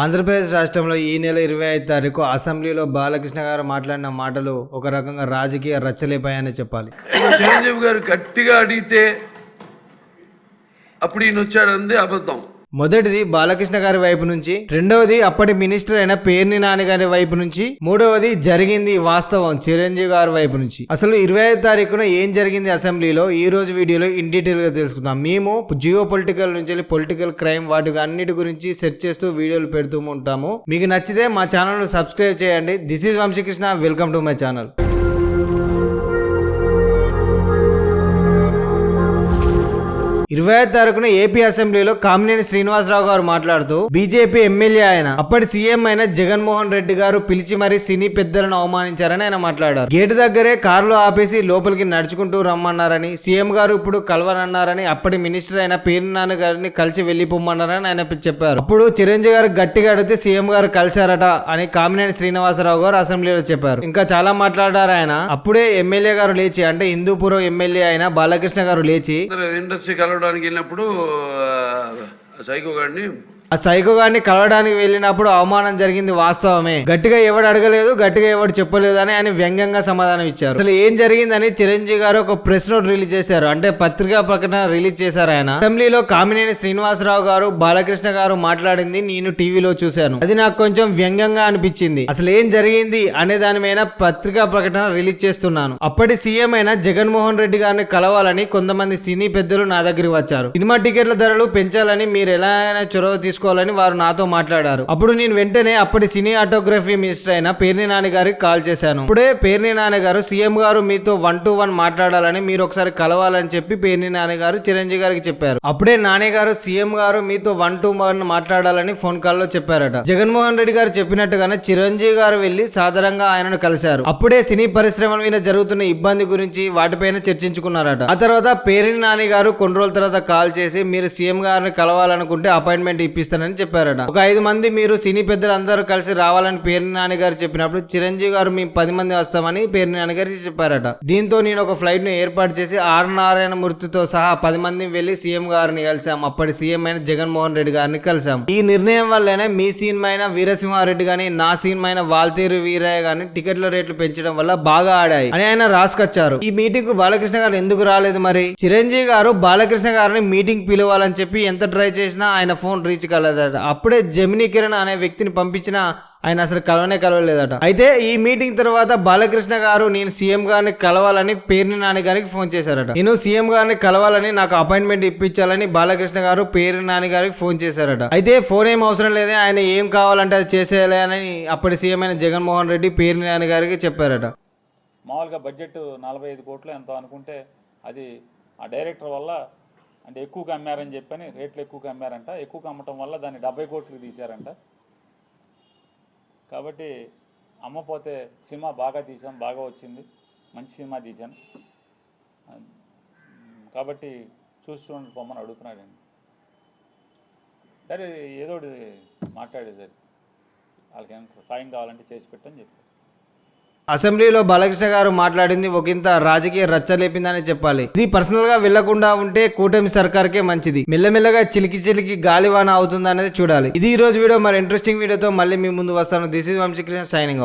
ఆంధ్రప్రదేశ్ రాష్ట్రంలో ఈ నెల ఇరవై ఐదు తారీఖు అసెంబ్లీలో బాలకృష్ణ గారు మాట్లాడిన మాటలు ఒక రకంగా రాజకీయ రచ్చలేపాయని చెప్పాలి. చిరంజీవి గారు గట్టిగా అడిగితే అప్పుడు ఈయన వచ్చాడంది అబద్ధం. మొదటిది బాలకృష్ణ గారి వైపు నుంచి రెండవది అప్పటి మినిస్టర్ అయిన పేర్ని నాని గారి వైపు నుంచి మూడవది జరిగింది వాస్తవం చిరంజీవి గారి వైపు నుంచి. అసలు ఇరవై ఐదు తారీఖున ఏం జరిగింది అసెంబ్లీలో? ఈ రోజు వీడియోలో ఇన్ డీటెయిల్గా తెలుసుకుందాం. మేము జియో పొలిటికల్ నుంచి పొలిటికల్ క్రైమ్ వాటి అన్నిటి గురించి సెర్చ్ చేస్తూ వీడియోలు పెడుతూ ఉంటాము. మీకు నచ్చితే మా ఛానల్ సబ్స్క్రైబ్ చేయండి. This is Vamshikrishna. Welcome to my channel. ఇరవై ఐదు తారీఖున ఏపీ అసెంబ్లీలో కామినేని శ్రీనివాసరావు గారు మాట్లాడుతూ బీజేపీ ఎమ్మెల్యే ఆయన అప్పటి సీఎం అయిన జగన్మోహన్ రెడ్డి గారు పిలిచి మరీ సినీ పెద్దలను అవమానించారని ఆయన మాట్లాడారు. గేటు దగ్గరే కారులో ఆపేసి లోపలికి నడుచుకుంటూ రమ్మన్నారని సీఎం గారు ఇప్పుడు కలవనన్నారని అప్పటి మినిస్టర్ అయిన పేరు నాన్న గారిని కలిసి వెళ్ళిపోమన్నారని ఆయన చెప్పారు. అప్పుడు చిరంజీవి గారు గట్టిగా అడిగితే సీఎం గారు కలిశారట అని కామినేని శ్రీనివాసరావు గారు అసెంబ్లీలో చెప్పారు. ఇంకా చాలా మాట్లాడారు ఆయన. అప్పుడే ఎమ్మెల్యే గారు లేచి అంటే హిందూపురం ఎమ్మెల్యే అయిన బాలకృష్ణ గారు లేచి ఇండస్ట్రీ కలవడానికి వెళ్ళినప్పుడు సైకో గారిని ఆ సైకో గారిని కలవడానికి వెళ్ళినప్పుడు అవమానం జరిగింది వాస్తవమే. గట్టిగా ఎవడు అడగలేదు గట్టిగా ఎవడు చెప్పలేదు అని ఆయన వ్యంగ్యంగా సమాధానం ఇచ్చారు. అసలు ఏం జరిగిందని చిరంజీవి గారు ఒక ప్రెస్ నోట్ రిలీజ్ చేశారు. అంటే పత్రికా ప్రకటన రిలీజ్ చేశారు ఆయన. అసెంబ్లీలో కామినేని శ్రీనివాసరావు గారు బాలకృష్ణ గారు మాట్లాడింది నేను టీవీలో చూశాను. అది నాకు కొంచెం వ్యంగ్యంగా అనిపించింది. అసలు ఏం జరిగింది అనే దాని మీద పత్రికా ప్రకటన రిలీజ్ చేస్తున్నాను. అప్పటి సీఎం అయిన జగన్మోహన్ రెడ్డి గారిని కలవాలని కొంతమంది సినీ పెద్దలు నా దగ్గరికి వచ్చారు. సినిమా టికెట్ల ధరలు పెంచాలని మీరు ఎలా అయినా చొరవ తీసుకోవాలని వారు నాతో మాట్లాడారు. అప్పుడు నేను వెంటనే అప్పటి సినీ ఆటోగ్రఫీ మినిస్టర్ అయిన పేర్ని నాని గారికి కాల్ చేశాను. అప్పుడే పేర్ని నాని గారు సీఎం గారు మీతో వన్ టు వన్ మాట్లాడాలని మీరు ఒకసారి కలవాలని చెప్పి పేర్ని నాని గారు చిరంజీవి గారికి చెప్పారు. అప్పుడే నాని గారు సీఎం గారు మీతో వన్ టు వన్ మాట్లాడాలని ఫోన్ కాల్లో చెప్పారట. జగన్మోహన్ రెడ్డి గారు చెప్పినట్టుగానే చిరంజీవి గారు వెళ్ళి సాధారణంగా ఆయనను కలిశారు. అప్పుడే సినీ పరిశ్రమల మీద జరుగుతున్న ఇబ్బంది గురించి వాటిపైన చర్చించుకున్నారట. ఆ తర్వాత పేరిని నాని గారు కొన్ని రోజుల తర్వాత కాల్ చేసి మీరు సీఎం గారిని కలవాలనుకుంటే అపాయింట్మెంట్ చూపిస్తానని చెప్పారట. ఒక ఐదు మంది మీరు సినీ పెద్దలు అందరూ కలిసి రావాలని పేరు నాన్నగారు గారు చెప్పినప్పుడు చిరంజీవి గారు మేము పది మంది వస్తామని పేరు నాని చెప్పారట. దీంతో నేను ఒక ఫ్లైట్ను ఏర్పాటు చేసి ఆర్ నారాయణ మూర్తితో సహా పది మంది వెళ్ళి సీఎం గారిని కలిసాం. అప్పటి సీఎం అయిన జగన్మోహన్ రెడ్డి గారిని కలిసాం. ఈ నిర్ణయం వల్లనే మీ సీన్ అయిన వీరసింహారెడ్డి గాని నా సీన్ అయిన వాల్తేరు వీరయ్య గాని టికెట్ల రేట్లు పెంచడం వల్ల బాగా ఆడాయి అని ఆయన రాసుకొచ్చారు. ఈ మీటింగ్కు బాలకృష్ణ గారు ఎందుకు రాలేదు మరి? చిరంజీవి గారు బాలకృష్ణ గారిని మీటింగ్ పిలవాలని చెప్పి ఎంత ట్రై చేసినా ఆయన ఫోన్ రీచ్ కలదట. అప్పుడే జమినీ కిరణ్ అనే వ్యక్తిని పంపించిన ఆయన అసలు కలవనే కలవలేదట. అయితే ఈ మీటింగ్ తర్వాత బాలకృష్ణ గారు నేను సీఎం గారిని కలవాలని పేర్ని నాని గారికి ఫోన్ చేశారట. నేను సీఎం గారిని కలవాలని నాకు అపాయింట్మెంట్ ఇప్పించాలని బాలకృష్ణ గారు పేరు నాని గారికి ఫోన్ చేశారట. అయితే ఫోన్ ఏం అవసరం లేదే ఆయన ఏం కావాలంటే అది చేసేయాలి అని అప్పటి సీఎం అయిన జగన్మోహన్ రెడ్డి పేరు నాని గారికి చెప్పారట. మామూలుగా బడ్జెట్ నలభై ఐదు కోట్లు ఎంతో అనుకుంటే అది ఆ డైరెక్టర్ వల్ల అంటే ఎక్కువగా అమ్మారని చెప్పని రేట్లు ఎక్కువగా అమ్మారంట ఎక్కువగా అమ్మటం వల్ల దాన్ని డెబ్బై కోట్లు తీశారంట. కాబట్టి అమ్మపోతే సినిమా బాగా తీసాం బాగా వచ్చింది. మంచి సినిమా తీశాను కాబట్టి చూసి చూడండి పొమ్మని అడుగుతున్నాడండి సరే ఏదో ఒకటి మాట్లాడేది సరే వాళ్ళకి ఏమైనా సాయం కావాలంటే చేసి పెట్టని చెప్పారు అసెంబ్లీలో బాలకృష్ణ గారు మాట్లాడింది ఒకంత రాజకీయ రచ్చ లేపిందని చెప్పాలి. ఇది పర్సనల్గా వెళ్ళకుండా ఉంటే కూటమి సర్కార్కే మంచిది. మెల్లమెల్లగా చిలికి చిలికి గాలివాన అవుతుందనేది చూడాలి. ఇది ఈ రోజు వీడియో. మరి ఇంట్రెస్టింగ్ వీడియోతో మళ్ళీ మీ ముందు వస్తాను. This is Vamsikrishna signing off